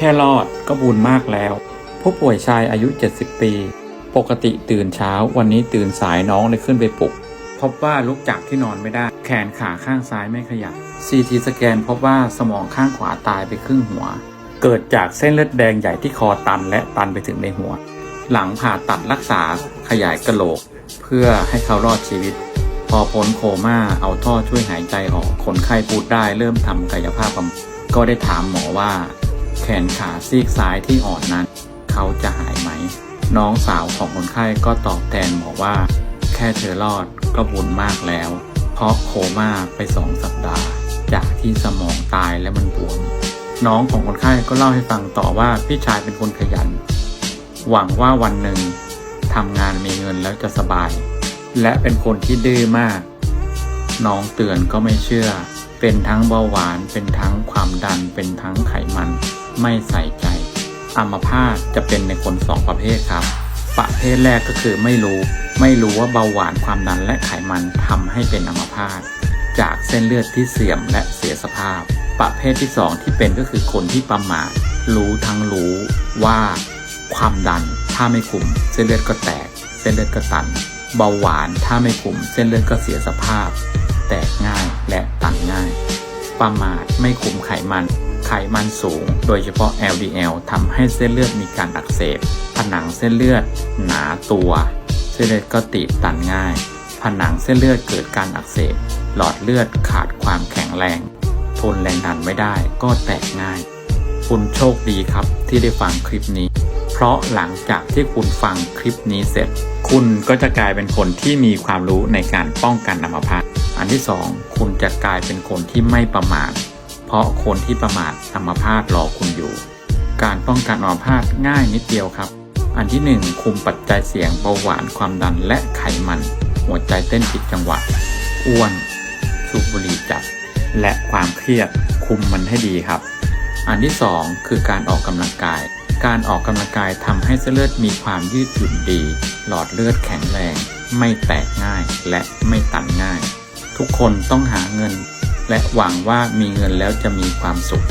แค่รอดก็บุญมากแล้ว ผู้ป่วยชายอายุ 70 ปี ปกติตื่นเช้าวันนี้ตื่นสายน้องเลยขึ้นไปปลุก พบว่าลุกจากที่นอนไม่ได้ แขนขาข้างซ้ายไม่ขยับ CT สแกนพบว่าสมองข้างขวาตายไปครึ่งหัว เกิดจากเส้นเลือดแดงใหญ่ที่คอตันและตันไปถึงในหัว หลังผ่าตัดรักษาขยายกระโหลก เพื่อให้เขารอดชีวิต พอพ้นโคม่าเอาท่อช่วยหายใจออกคนไข้พูดได้เริ่มทำกายภาพบำบัดก็ได้ถามหมอว่า แขนขาซีกซ้ายที่อ่อนนั้น เขาจะหายไหม น้องสาวของคนไข้ก็ตอบแทนหมอว่า แค่เธอรอดก็บุญมากแล้ว เพราะโคม่าไปสองสัปดาห์ จากที่สมองตายและมันบวม น้องของคนไข้ก็เล่าให้ฟังต่อว่าพี่ชายเป็นคนขยัน หวังว่าวันหนึ่งทำงานมีเงินแล้วจะสบาย และเป็นคนที่ดื้อมาก น้องเตือนก็ไม่เชื่อ เป็นทั้งเบาหวาน เป็นทั้งความดัน เป็นทั้งไขมัน ไม่ใส่ใจอัมพาตจะเป็นในคนสองประเภทครับ ประเภทแรกก็คือไม่รู้ไม่รู้ว่าเบาหวานความดันและไขมันทำให้เป็นอัมพาตจากเส้นเลือดที่เสื่อมและเสียสภาพ ประเภทที่สองที่เป็นก็คือคนที่ประมาทรู้ทั้งรู้ว่าความดันถ้าไม่คุม เส้นเลือดก็แตก เส้นเลือดก็ตัน เบาหวานถ้าไม่คุม เส้นเลือดก็เสียสภาพ แตกง่ายและตันง่าย ประมาทไม่คุมไขมัน ไขมันสูง โดยเฉพาะ LDL ทำให้เส้นเลือดมีการอักเสบ ผนังเส้นเลือดหนาตัว เส้นเลือดก็ตีบตันง่าย ผนังเส้นเลือดเกิดการอักเสบ หลอดเลือดขาดความแข็งแรง ทนแรงดันไม่ได้ก็แตกง่าย คุณโชคดีครับที่ได้ฟังคลิปนี้ เพราะหลังจากที่คุณฟังคลิปนี้เสร็จ คุณก็จะกลายเป็นคนที่มีความรู้ในการป้องกันอัมพาตอันที่สองคุณจะกลายเป็นคนที่ไม่ประมาท เพราะคนที่ประมาทอัมพาตรอคุณอยู่ การป้องกันอัมพาตง่ายนิดเดียวครับ อันที่หนึ่งคุมปัจจัยเสี่ยงเบาหวานความดันและไขมัน หัวใจเต้นผิดจังหวะ อ้วน สูบบุหรี่จัด และความเครียดคุมมันให้ดีครับ อันที่สองคือการออกกำลังกาย การออกกำลังกายทำให้เส้นเลือดมีความยืดหยุ่นดี หลอดเลือดแข็งแรง ไม่แตกง่ายและไม่ตันง่าย ทุกคนต้องหาเงิน และหวังว่ามีเงินแล้วจะมีความสุข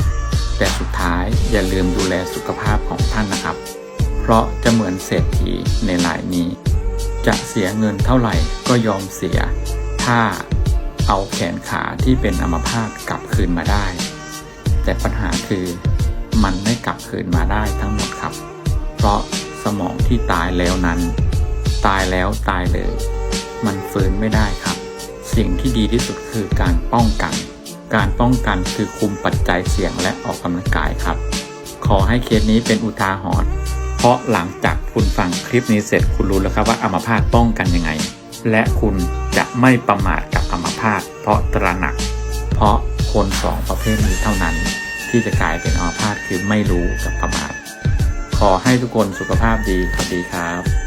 แต่สุดท้ายอย่าลืมดูแลสุขภาพของท่านนะครับ เพราะจะเหมือนเศรษฐีในรายนี้ จะเสียเงินเท่าไหร่ก็ยอมเสีย ถ้าเอาแขนขาที่เป็นอัมพาตกลับคืนมาได้ แต่ปัญหาคือมันไม่กลับคืนมาได้ทั้งหมดครับ เพราะสมองที่ตายแล้วนั้น ตายแล้วตายเลย มันฟื้นไม่ได้ครับ สิ่งที่ดีที่สุดคือการป้องกัน การป้องกันคือคุมปัจจัยเสี่ยงและออกกำลังกายครับ ขอให้เคสนี้เป็นอุทาหรณ์เพราะหลังจากคุณฟังคลิปนี้เสร็จคุณรู้แล้วครับว่าอัมพาตป้องกันยังไง และคุณจะไม่ประมาทกับอัมพาตเพราะตระหนัก เพราะคนสองประเภทนี้เท่านั้น ที่จะกลายเป็นอัมพาตคือไม่รู้กับประมาทขอให้ทุกคนสุขภาพดีสวัสดีครับ